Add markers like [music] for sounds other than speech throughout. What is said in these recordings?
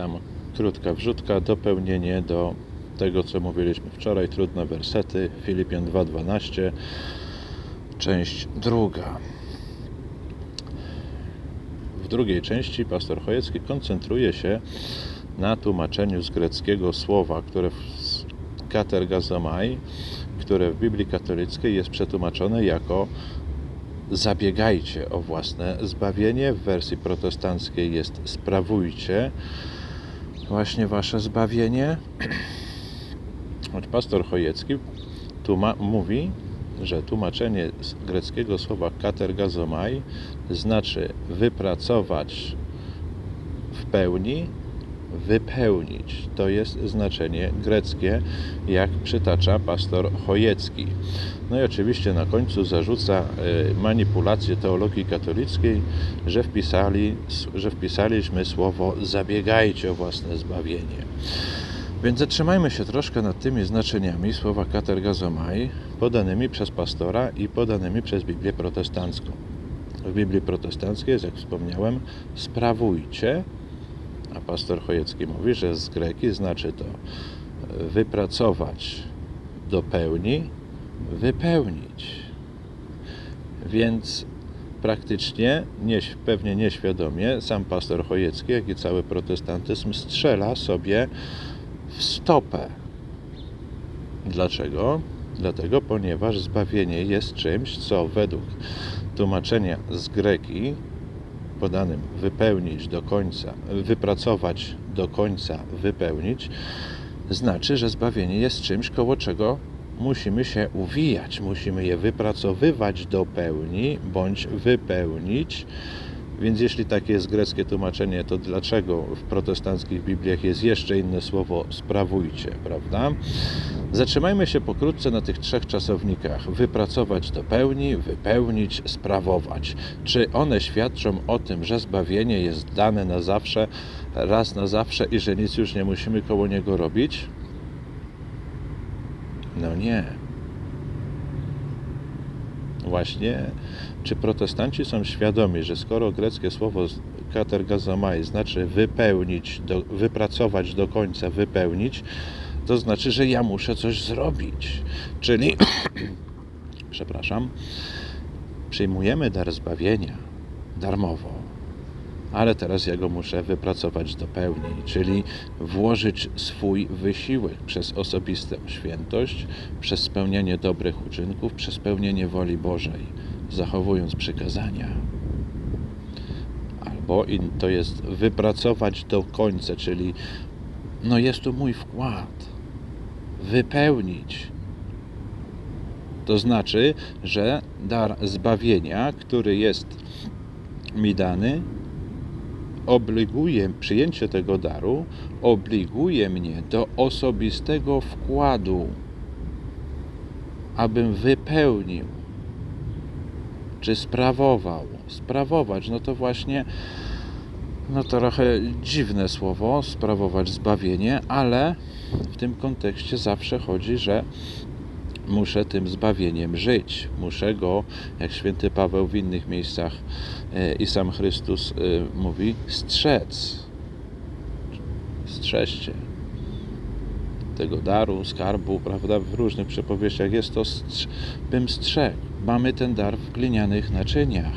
Tam krótka wrzutka, dopełnienie do tego, co mówiliśmy wczoraj. Trudne wersety, Filipian 2.12, część druga. W drugiej części pastor Chojecki koncentruje się na tłumaczeniu z greckiego słowa, które w katergazomai, które w Biblii katolickiej jest przetłumaczone jako zabiegajcie o własne zbawienie. W wersji protestanckiej jest sprawujcie właśnie wasze zbawienie. Choć pastor Chojecki tłuma- mówi, że tłumaczenie z greckiego słowa katergazomai znaczy wypracować w pełni, wypełnić. To jest znaczenie greckie, jak przytacza pastor Chojecki. No i oczywiście na końcu zarzuca e, manipulację teologii katolickiej, że, wpisali, że wpisaliśmy słowo zabiegajcie o własne zbawienie. Więc zatrzymajmy się troszkę nad tymi znaczeniami słowa katergazomai podanymi przez pastora i podanymi przez Biblię protestancką. W Biblii protestanckiej jak wspomniałem, sprawujcie, a pastor Chojecki mówi, że z greki znaczy to wypracować do pełni, wypełnić. Więc praktycznie, nie, pewnie nieświadomie, sam pastor Chojecki, jak i cały protestantyzm strzela sobie w stopę. Dlaczego? Dlatego, ponieważ zbawienie jest czymś, co według tłumaczenia z greki podanym wypełnić do końca, wypracować do końca, wypełnić, znaczy, że zbawienie jest czymś, koło czego musimy się uwijać, musimy je wypracowywać do pełni bądź wypełnić. Więc jeśli takie jest greckie tłumaczenie, to dlaczego w protestanckich Bibliach jest jeszcze inne słowo sprawujcie, prawda? Zatrzymajmy się pokrótce na tych trzech czasownikach. Wypracować do pełni, wypełnić, sprawować. Czy one świadczą o tym, że zbawienie jest dane na zawsze, raz na zawsze i że nic już nie musimy koło niego robić? No nie. Właśnie, czy protestanci są świadomi, że skoro greckie słowo katergazomai znaczy wypełnić, do, wypracować do końca, wypełnić, to znaczy, że ja muszę coś zrobić. Czyli, [clears throat] przepraszam, przyjmujemy dar zbawienia darmowo, ale teraz ja go muszę wypracować do pełni, czyli włożyć swój wysiłek przez osobistą świętość, przez spełnianie dobrych uczynków, przez spełnienie woli Bożej, zachowując przykazania. Albo to jest wypracować do końca, czyli no jest tu mój wkład. Wypełnić. To znaczy, że dar zbawienia, który jest mi dany, obliguje, przyjęcie tego daru obliguje mnie do osobistego wkładu, abym wypełnił, czy sprawował. Sprawować, no to właśnie no trochę dziwne słowo, sprawować zbawienie, ale w tym kontekście zawsze chodzi, że muszę tym zbawieniem żyć. Muszę go, jak święty Paweł w innych miejscach e, i sam Chrystus e, mówi, strzec. Strzeżcie tego daru, skarbu, prawda? W różnych przypowieściach jest to, bym strzegł. Mamy ten dar w glinianych naczyniach.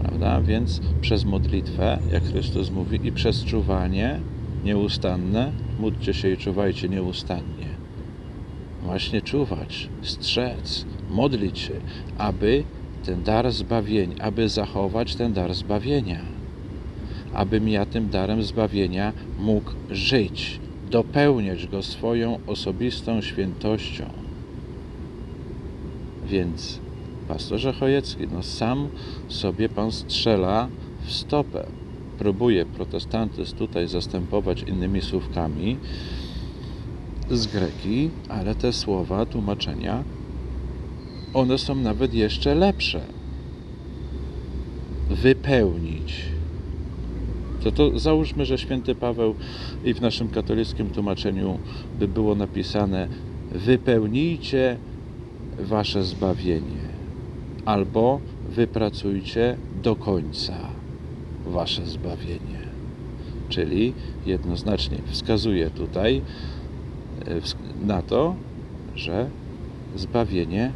Prawda? Więc przez modlitwę, jak Chrystus mówi, i przez czuwanie nieustanne, módlcie się i czuwajcie nieustannie właśnie czuwać, strzec, modlić się, aby ten dar zbawienia, aby zachować ten dar zbawienia, abym ja tym darem zbawienia mógł żyć, dopełniać go swoją osobistą świętością. Więc, pastorze Chojecki, no sam sobie pan strzela w stopę. Próbuje protestantyzm tutaj zastępować innymi słówkami, z greki, ale te słowa, tłumaczenia, one są nawet jeszcze lepsze. Wypełnić. To, to załóżmy, że święty Paweł i w naszym katolickim tłumaczeniu by było napisane wypełnijcie wasze zbawienie albo wypracujcie do końca wasze zbawienie. Czyli jednoznacznie wskazuje tutaj na to, że zbawienie,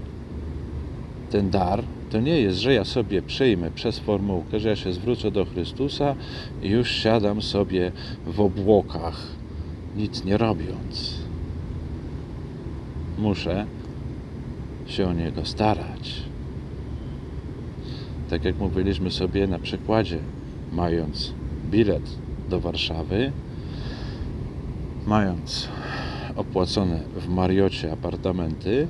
ten dar, to nie jest, że ja sobie przyjmę przez formułkę, że ja się zwrócę do Chrystusa i już siadam sobie w obłokach, nic nie robiąc. Muszę się o Niego starać. Tak jak mówiliśmy sobie na przykładzie, mając bilet do Warszawy, mając opłacone w Mariocie apartamenty,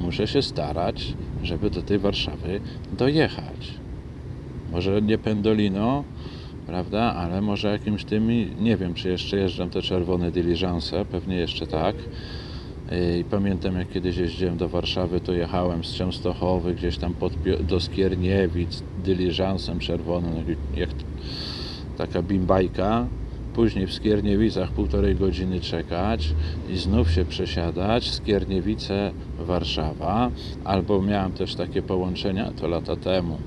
muszę się starać, żeby do tej Warszawy dojechać. Może nie pendolino, prawda, ale może jakimś tymi, nie wiem, czy jeszcze jeżdżą te czerwone diligense, pewnie jeszcze tak. I pamiętam, jak kiedyś jeździłem do Warszawy, to jechałem z Częstochowy gdzieś tam pod, do Skierniewic dyliżansem czerwonym, jak taka bimbajka. Później w Skierniewicach półtorej godziny czekać i znów się przesiadać. Skierniewice, Warszawa. Albo miałem też takie połączenia, to lata temu,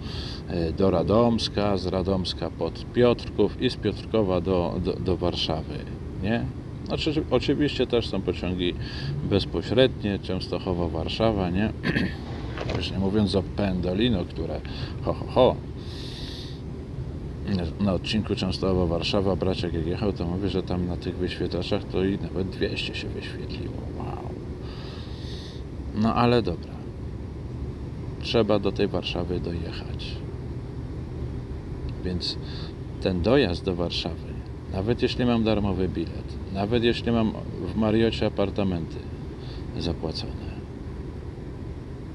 e, do Radomska, z Radomska pod Piotrków i z Piotrkowa do, do, do Warszawy. Nie? Znaczy, oczywiście też są pociągi bezpośrednie, Częstochowa, Warszawa, nie? [clears throat] Już nie mówiąc o Pendolino, które ho, ho, ho. Na odcinku Częstochowa, Warszawa, braciak jak jechał, to mówi, że tam na tych wyświetlaczach to i nawet 200 się wyświetliło. Wow. No ale dobra. Trzeba do tej Warszawy dojechać. Więc ten dojazd do Warszawy, nawet jeśli mam darmowy bilet, nawet jeśli mam w Mariocie apartamenty zapłacone,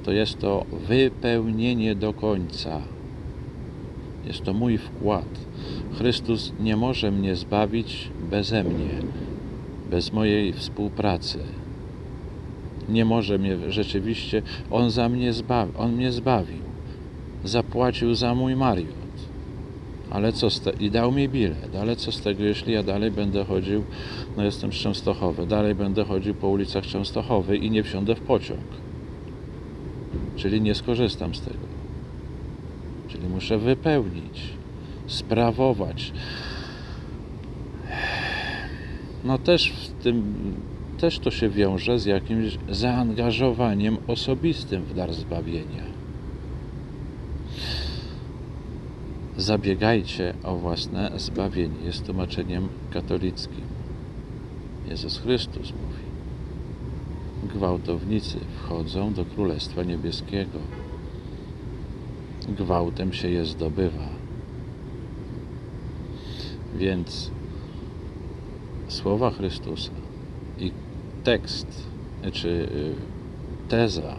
to jest to wypełnienie do końca. Jest to mój wkład. Chrystus nie może mnie zbawić beze mnie, bez mojej współpracy. Nie może mnie rzeczywiście, On za mnie zbawił, On mnie zbawił. Zapłacił za mój Mariot. Ale co z te... I dał mi bilet, ale co z tego, jeśli ja dalej będę chodził, no jestem z Częstochowy, dalej będę chodził po ulicach Częstochowy i nie wsiądę w pociąg. Czyli nie skorzystam z tego. Czyli muszę wypełnić, sprawować. No też w tym, też to się wiąże z jakimś zaangażowaniem osobistym w dar zbawienia. Zabiegajcie o własne zbawienie. Jest tłumaczeniem katolickim. Jezus Chrystus mówi. Gwałtownicy wchodzą do Królestwa Niebieskiego. Gwałtem się je zdobywa. Więc słowa Chrystusa i tekst, czy y, teza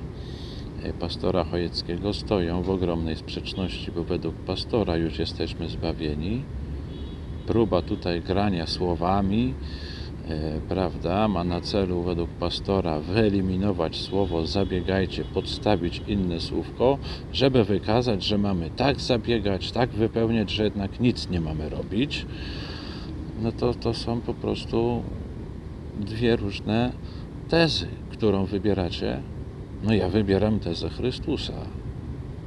y, pastora Chojeckiego stoją w ogromnej sprzeczności, bo według pastora już jesteśmy zbawieni. Próba tutaj grania słowami, prawda, ma na celu według pastora wyeliminować słowo zabiegajcie, podstawić inne słówko, żeby wykazać, że mamy tak zabiegać, tak wypełniać, że jednak nic nie mamy robić. No to, to są po prostu dwie różne tezy, którą wybieracie. No ja wybieram tezę Chrystusa,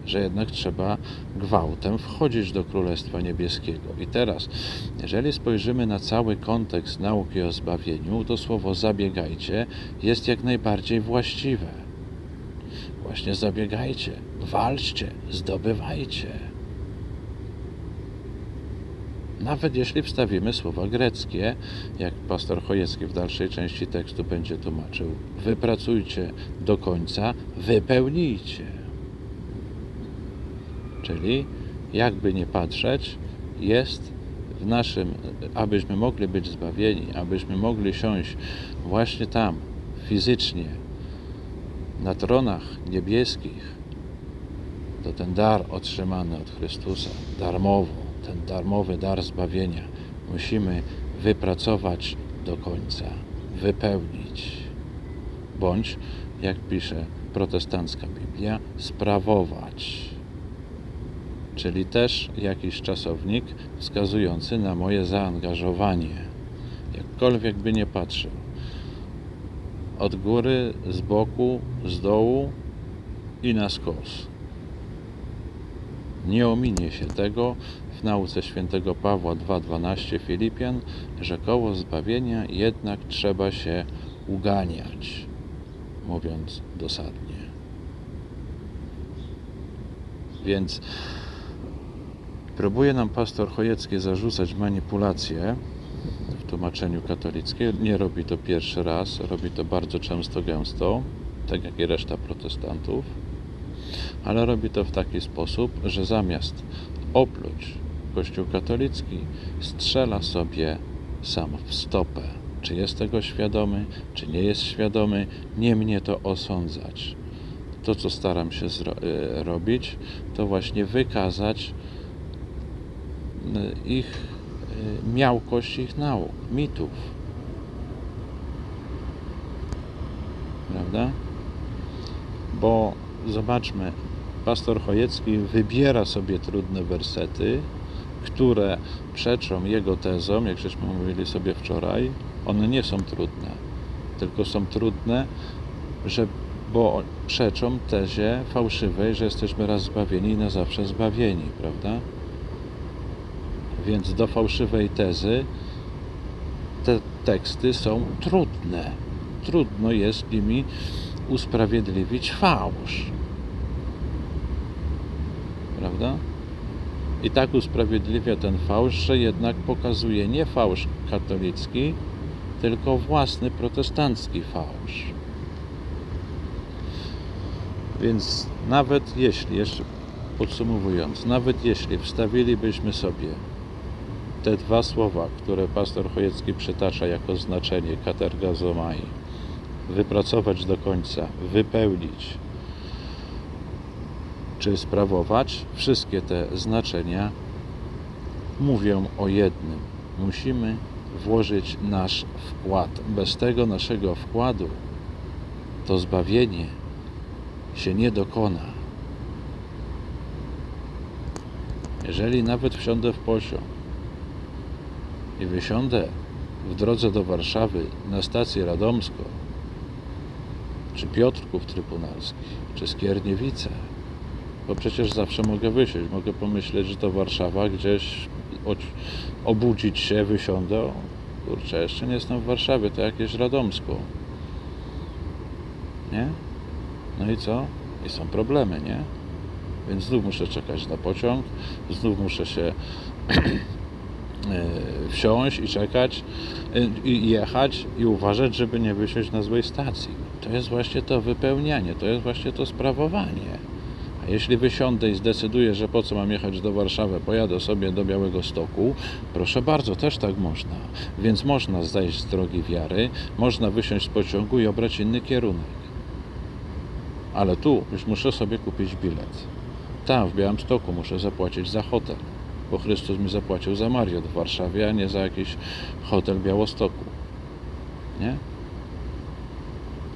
że jednak trzeba gwałtem wchodzić do Królestwa Niebieskiego. I teraz, jeżeli spojrzymy na cały kontekst nauki o zbawieniu, to słowo zabiegajcie jest jak najbardziej właściwe. Właśnie zabiegajcie, walczcie, zdobywajcie. Nawet jeśli wstawimy słowa greckie, jak pastor Chojecki w dalszej części tekstu będzie tłumaczył, wypracujcie do końca, wypełnijcie. Czyli, jakby nie patrzeć, jest w naszym, abyśmy mogli być zbawieni, abyśmy mogli siąść właśnie tam, fizycznie, na tronach niebieskich, to ten dar otrzymany od Chrystusa, darmowo, ten darmowy dar zbawienia, musimy wypracować do końca, wypełnić, bądź, jak pisze protestancka Biblia, sprawować czyli też jakiś czasownik wskazujący na moje zaangażowanie. Jakkolwiek by nie patrzył. Od góry, z boku, z dołu i na skos. Nie ominie się tego w nauce świętego Pawła 2.12 Filipian, że koło zbawienia jednak trzeba się uganiać, mówiąc dosadnie. Więc próbuje nam pastor Chojecki zarzucać manipulacje w tłumaczeniu katolickim. Nie robi to pierwszy raz, robi to bardzo często, gęsto, tak jak i reszta protestantów, ale robi to w taki sposób, że zamiast opluć Kościół katolicki, strzela sobie sam w stopę. Czy jest tego świadomy, czy nie jest świadomy, nie mnie to osądzać. To, co staram się y, robić, to właśnie wykazać ich y, miałkość ich nauk, mitów. Prawda? Bo zobaczmy, pastor Chojecki wybiera sobie trudne wersety, które przeczą jego tezom, jak żeśmy mówili sobie wczoraj, one nie są trudne, tylko są trudne, że, bo przeczą tezie fałszywej, że jesteśmy raz zbawieni i na zawsze zbawieni, prawda? Więc do fałszywej tezy te teksty są trudne. Trudno jest nimi usprawiedliwić fałsz. Prawda? I tak usprawiedliwia ten fałsz, że jednak pokazuje nie fałsz katolicki, tylko własny protestancki fałsz. Więc nawet jeśli, jeszcze podsumowując, nawet jeśli wstawilibyśmy sobie te dwa słowa, które pastor Chojecki przytacza jako znaczenie katergazomai, wypracować do końca, wypełnić, czy sprawować, wszystkie te znaczenia mówią o jednym. Musimy włożyć nasz wkład. Bez tego naszego wkładu to zbawienie się nie dokona. Jeżeli nawet wsiądę w pociąg i wysiądę w drodze do Warszawy na stację Radomską, czy Piotrków Trybunalskich, czy Skierniewice, bo przecież zawsze mogę wysiąść, mogę pomyśleć, że to Warszawa, gdzieś obudzić się, wysiądę, kurczę, jeszcze nie jestem w Warszawie, to jakieś Radomsko. Nie? No i co? I są problemy, nie? Więc znów muszę czekać na pociąg, znów muszę się [clears throat] wsiąść i czekać i jechać i uważać, żeby nie wysiąść na złej stacji. To jest właśnie to wypełnianie, to jest właśnie to sprawowanie. A jeśli wysiądę i zdecyduję, że po co mam jechać do Warszawy, pojadę sobie do Białego Stoku, proszę bardzo, też tak można. Więc można zejść z drogi wiary, można wysiąść z pociągu i obrać inny kierunek. Ale tu już muszę sobie kupić bilet. Tam, w Białymstoku, muszę zapłacić za hotel, bo Chrystus mi zapłacił za Mariot w Warszawie, a nie za jakiś hotel Białostoku. Nie?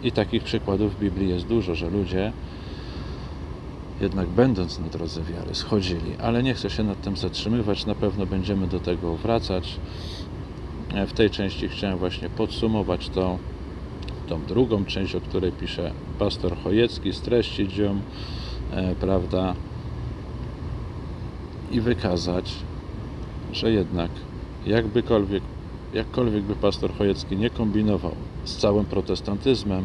I takich przykładów w Biblii jest dużo, że ludzie jednak będąc na drodze wiary, schodzili, ale nie chcę się nad tym zatrzymywać, na pewno będziemy do tego wracać. W tej części chciałem właśnie podsumować tą, tą drugą część, o której pisze pastor Chojecki, streścić ją, e, prawda, i wykazać, że jednak jakbykolwiek, jakkolwiek by pastor Chojecki nie kombinował z całym protestantyzmem,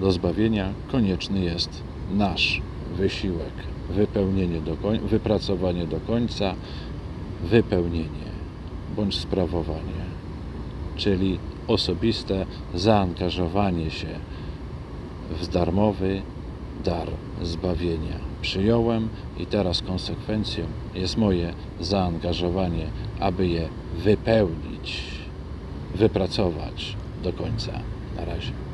do zbawienia konieczny jest nasz wysiłek, wypełnienie do koń- wypracowanie do końca, wypełnienie bądź sprawowanie, czyli osobiste zaangażowanie się w darmowy dar zbawienia. Przyjąłem i teraz konsekwencją jest moje zaangażowanie, aby je wypełnić, wypracować do końca. Na razie.